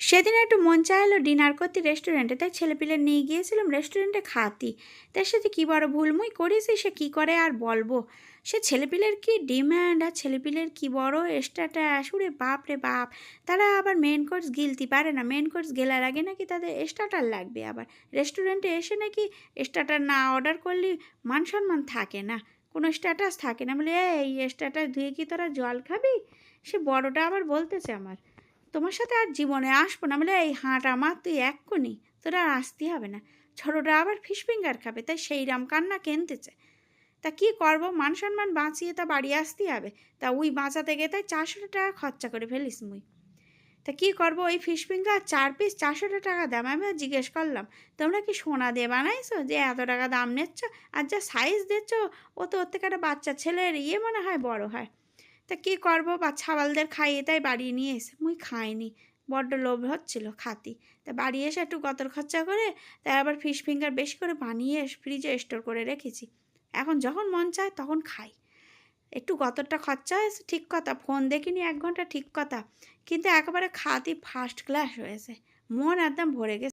সেদিন একটু মন চাইলো ডিনার করতে রেস্টুরেন্টে তাই ছেলেপিলে নিয়ে গিয়েছিলাম রেস্টুরেন্টে খাতি। তার সাথে কী বড় ভুলমুই করেছি সে কী করে আর বলব? সে ছেলেপিলের কি ডিম্যান্ড আর ছেলেপিলের কি বড় স্ট্যাটাস উরে বাপ রে বাপ। তারা আবার মেন কোর্স গিলতে পারে না। মেন কোর্স গেলার আগে নাকি তাদের স্টার্টার লাগবে আবার। রেস্টুরেন্টে এসে নাকি স্টার্টার না অর্ডার করলে মান সম্মান থাকে না। কোনো স্ট্যাটাস থাকে না। বলে, এই স্ট্যাটাস ধুয়ে কি তোরা জল খাবি? সে বড়টা আবার বলতেছে আমার তোমার সাথে আর জীবনে আসব না। বলে এই হাঁটা আমার তুই এক্ষুনি, তোরা আর আসতে হবে না। ছোটোটা আবার ফিশ ফিঙ্গার খাবে, তাই সেই রাম কান্না কেনতেছে। তা কি করব? মান সম্মান বাঁচিয়ে তা বাড়ি আসতে হবে। তা ওই বাঁচাতে গিয়ে তাই চারশো টাকা খরচা করে ফেলিস মুই। তা কি করব? ওই ফিশ ফিঙ্গার চার পিস চারশো টাকা দাম। আমি জিজ্ঞেস করলাম, তোমরা কি সোনা দিয়ে বানাইছো? যে এত টাকা দাম নিচ্ছ? আর যা সাইজ দিচ্ছ, ও তো ওর থেকে একটা বাচ্চা ছেলের ইয়ে মনে হয়, বড় হয়। তা কী করব? বা ছাওয়ালদের খাইয়ে তাই বাড়ি নিয়ে এসে মুই খাইনি। বড্ড লোভ হচ্ছিল খাতি। তা বাড়ি এসে একটু গতর খরচা করে তাই আবার ফিশ ফিঙ্গার বেশি করে বানিয়ে ফ্রিজে স্টোর করে রেখেছি। এখন যখন মন চায় তখন খাই। একটু গতরটা খরচা হয়েছে, ঠিক কথা। ফোন দেখিনি এক ঘণ্টা, ঠিক কথা। কিন্তু একেবারে খাতি ফার্স্ট ক্লাস হয়েছে। মন একদম ভরে গেছে।